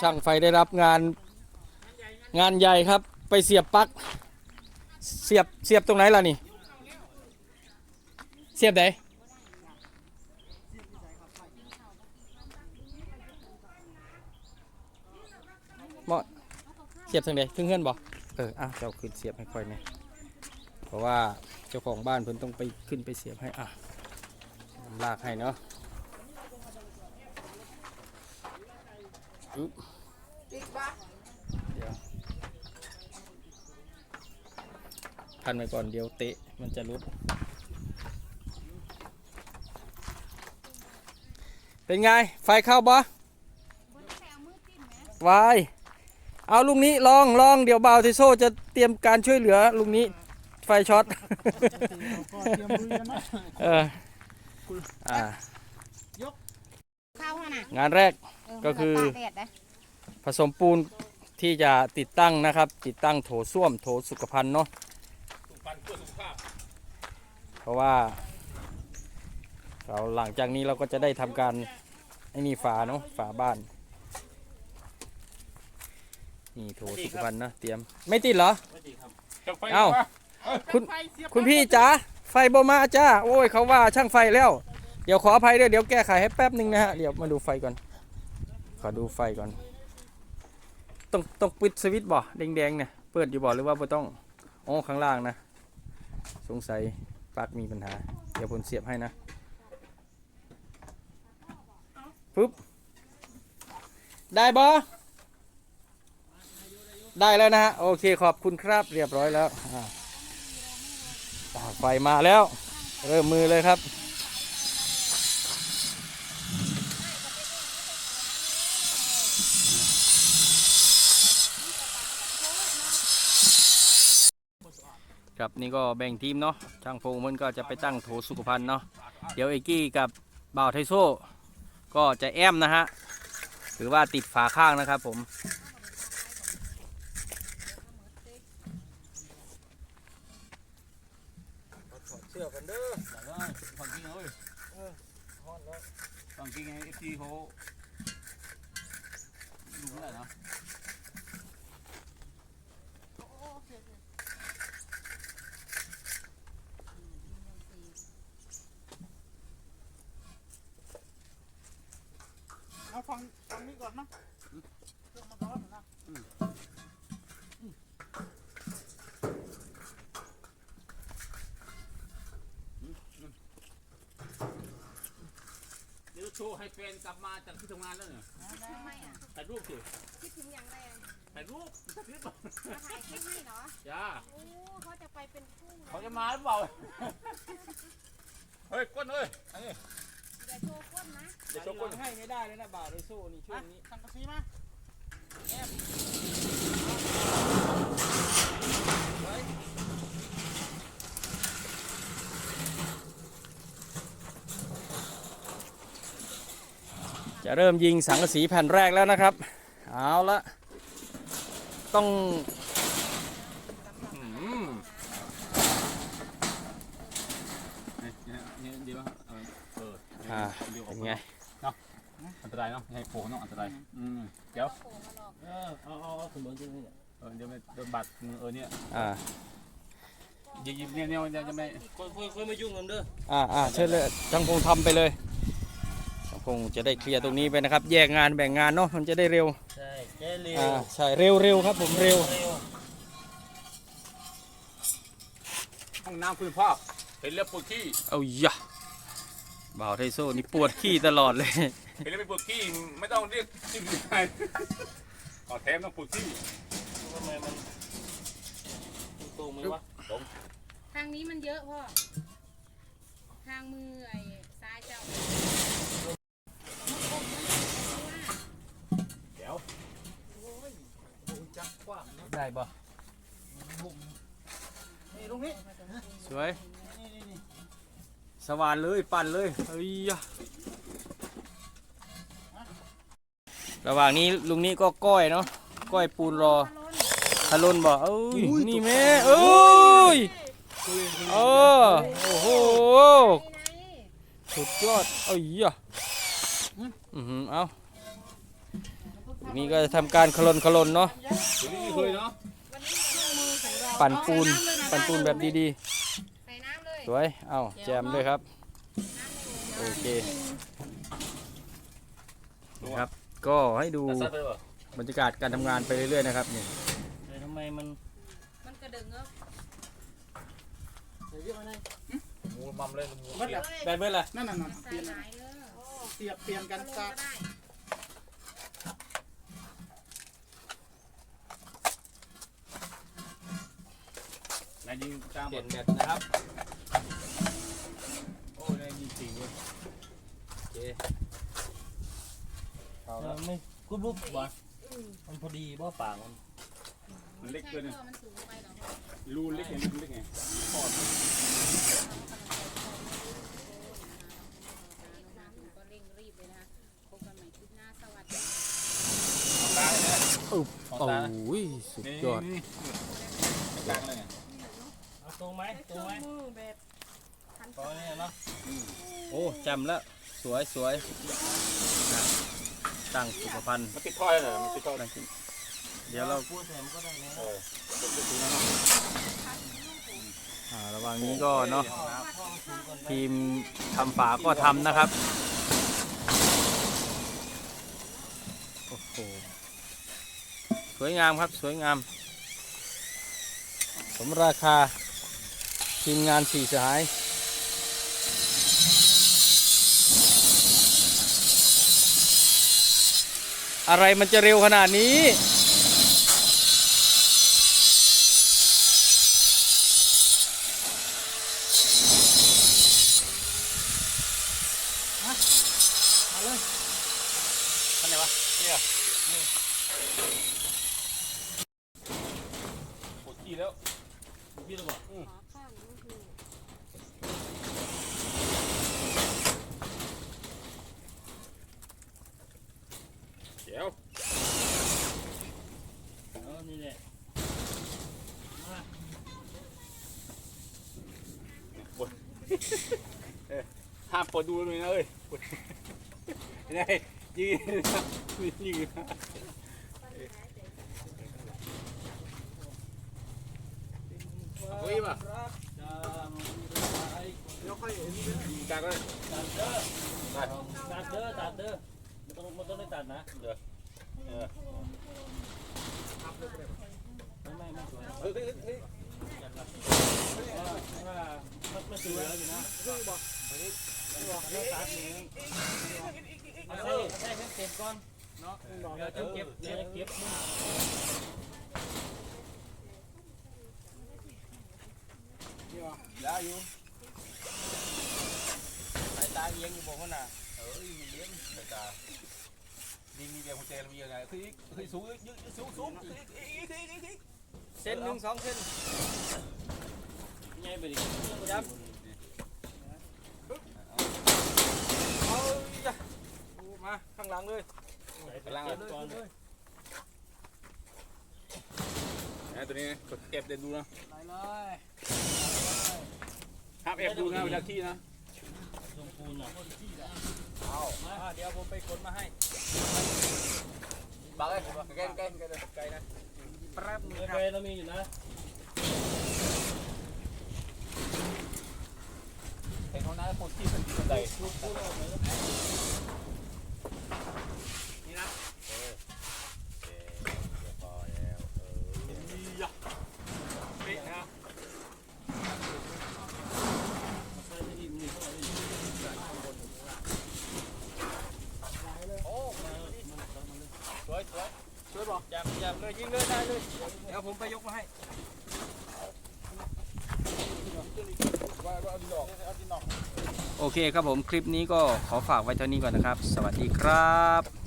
ช่างไฟได้รับงานงานใหญ่ครับ ไปเสียบปลั๊กเสียบเสียบตรงไหนล่ะนี่ เสียบไหนเหมาะเสียบทางไหนถึงเงื่อนบ่เอออะเจ้าขึ้นเสียบให้ค่อยเนี่ยเพราะว่าเจ้าของบ้านเพิ่นต้องไปขึ้นไปเสียบให้อะลากให้เนาะอึ๊บ ติดบ้าเดี๋ยวพันไว้ก่อนเดี๋ยวเตะมันจะรุด เป็นไง ไฟเข้าบ่วายเอาลุงนี้ลองลองเดี๋ยวบ่าวทิโซจะเตรียมการช่วยเหลือลุงนี้ไฟช็อตเอออ่าเข้าขนาดงานแรก ก็คือตากแดดนะผสมปูนที่จะติดตั้งนะครับ ติดตั้งโถส้วมโถสุขภัณฑ์เนาะเพราะว่า เราหลังจากนี้เราก็จะได้ทำการไอ้นี่ฝาเนาะฝาบ้านนี่โถสุขภัณฑ์นะเตรียมไม่ติดเหรอเอ้าคุณ คุณพี่จ๋าไฟบ่มาจ้าโอ้ยเขาว่าช่างไฟแล้ว เดี๋ยวขออภัยด้วยเดี๋ยวแก้ไขให้แป๊บหนึ่งนะฮะ เดี๋ยวมาดูไฟก่อน ขอดูไฟก่อน ต้องต้องปิดสวิตช์บ่แดงๆเนี่ย เปิดอยู่บ่หรือว่าบ่ต้องอ๋อข้างล่างนะ สงสัยปลั๊กมีปัญหา เดี๋ยวผมเสียบให้นะปึ๊บ ได้บ่ได้แล้วนะฮะ โอเคขอบคุณครับเรียบร้อยแล้วไฟมาแล้ว เริ่มมือเลยครับ ครับนี่ก็แบ่งทีมเนาะช่างพงมันก็จะไปตั้งโถสุขภัณฑ์เนาะเดี๋ยวเอกกี้กับบ่าวไทโซ่ก็จะแอมนะฮะหรือว่าติดฝาข้างนะครับผมถอดเสื้อกันเด้อฟังกิ้งเลยฟังกิ้งไงเอฟซีเขาดูไม่ได้นะ ฟังฟังนี้ก่อนนะเครื่องมันร้อนนะเดี๋ยวโชว์ให้แฟนกลับมาจากที่ทำงานแล้วเนี่ยทำไมอะถ่ายรูปสิคิดถึงอย่างไรถ่ายรูปถ่ายคลิปมาถ่ายคลิปให้เหรอจ้าโอ้เขาจะไปเป็นคู่เขาจะมาหรือเปล่า เฮ้ยก้นเอ้ยอันนี้อย่า โชว์ก้นนะเดี๋ยวโชว์ก้นให้ไม่ได้เลยนะบ่าวไทโซ่นี่ช่วงนี้สังกะสีมาจะเริ่มยิงสังกะสีแผ่นแรกแล้วนะครับ เอาละต้อง อืมเนี่ยเนี่ยเดี๋ยวเออเอออ่าเดี๋ยวอเป็อกนไงอันตรายเนาะให้โผล่เนาะอันตรายอืมเดี๋ยวเออเอาเอาเอาขึ้นบนจริงนี่เออเดี๋ยวไม่โดนบาดมือเออเนี่ยอ่ายิงยิงเนี่ยเนี่ยจะไม่ค่อยๆมายุ่งกันเด้ออ่าอ่าเชิญเลยช่างพงทำไปเลยช่างพงจะได้เคลียร์ตรงนี้ไปนะครับ แยกงานแบ่งงานเนาะมันจะได้เร็วใช่แค่เร็วอ่าใช่เร็วเร็วครับผมเร็วเร็วห้องน้ำคุณภาพเห็นแล้วปวดขี้เอายะ บ่าวไทโซ่นี่ปวดขี้ตลอดเลย เห็นแล้วไม่ปวดขี้ไม่ต้องเรียกจิ้มไงขอแถมต้องปวดขี้ทำไมมันตรงไหมวะทางนี้มันเยอะพ่อ ทางมือไอ้ซ้ายเจ้าเดี๋ยวจักกว้างนะได้บ่บุ่มนี่ตรงนี้สวยนี่นี่นี่ สว่านเลยปั่นเลยเอ้ยยะระหว่างนี้ลุงนี้ก็ก้อยเนาะก้อยปูนรอทะลุนบ่เอ้ยนี่แม่เอ้ยเออโอ้โหสุดยอดเอ้ยอะอือหือเอานี่ก็จะทำการคลนคลนเนาะเดี๋ยวนี้เคยเนาะวันนี้เครื่องมือของเราปั่นปูนเอาใส่ำเลยะปั่นปูนแบบดีใส่น้ำเลยๆ สวย เอ้าแจมด้วยครับ โอเคครับ ก็ให้ดูซัดไปวะบรรยากาศการทำงานไปเรื่อยๆนะครับนี่แต่ทำไมมันมันกระดึงเนาะหมูมัมเลยหมูเบิดแล้วแบนเบิร์ละนั่นน่ะน่ะใส่เปลี่ยนหลายเด้อเสียบเปลี่ยนกันก็ซะได้นายยิงตามเปลี่ยนแบตนะครับ โอ้ยนายยิงจริงเว้ย โอ เคเอาเอละอไม่กุบลุบวะมันพอดีบ่ปากมันมันเล็กเกินไม่นะใช่ท่อมันสูงไปเหรอรูเล็กไงรูเล็กไงก็เร่งรีบเลยนะคะพบกันใหม่คลิปหน้าสวัสดีตายเลยอุ๊บโอ้ยสุดนี่ยอดนี่กลางเลยไงเอาตรงไหมตรงไหมตรงนี้เนาะโอ้จำแล้วส วยสวยนะตั้งสุขภัณฑ์มันติดท่อเลยเหรอมันติดท่อตั้งขึ้นเดี๋ยวเราพูดแถมก็ได้แล้วเอออ่าระหว่างนี้ก็เนาะทีมทำฝาก็ทำนะครับโอ้โหสวยงามครับสวยงาม สมราคาทีมงานสี่สหาย อะไรมันจะเร็วขนาดนี้ อันไหนวะเนี่ยปวดขี้แล้ว พี่รู้บ่ เดี๋ยว เออนี่แหละ ห้ามปิดดูเลยนะเอ้ยนี่ยิงนยิงนะเฮ้ยป่ะเดี๋ยวค่อยยิงกลางก็ได้ตัดเด้อตัดเด้อตัดเด้อมันต้องมันต้องได้ตัดนะเออไม่ไม่ไม่สวยเฮ้ยเฮ้ยเฮ้ยว่ามันไม่สวยแล้วอยู่นะตัดนี้ เอาใส่ใส่ให้เก็บก่อนเนาะเดี๋ยวจะเก็บเดี๋ยวจะเก็บมึงได้อยู่สายตาเอียงอยู่บอกว่าน่ะเอ้ยมันเลี้ยงสายตาดีมีเบียร์หัวใจเรามียังไงคือคือสูงยืดสูงสูงอีกอีกอีกอีกอีกเส้นหนึ่งสองเส้นใหญ่ไปดิยับเอาจ้ะโอ้ มาข้างหลังเลยกำลังเก็บก่อนนะตัวนี้เก็บเด่นดูนะไหลเลยห้ามแอบดูนะเวลาขี้นะลงปูนอะเอามาเดี๋ยวผมไปขนมาให้บักเลยแกนแกนแกนไกลนะแป๊บนึงเดี๋ยวคไปรับเรามีอยู่นะเห็นเขาหน้าคนขี้เป็นคนใดลูกปูนออกมาแล้ว นี่นะ พอแล้วเออ ปิดนะ ใส่ไปอีกนี่เท่าไหร่อีก โอ้สวยสวยสวยบ อกจับจับเลยยิงเลยได้เลยเดี๋ยวผมไปยกมาให้โอเคครับผมคลิปนี้ก็ขอฝากไว้เท่านี้ก่อนนะครับ สวัสดีครับ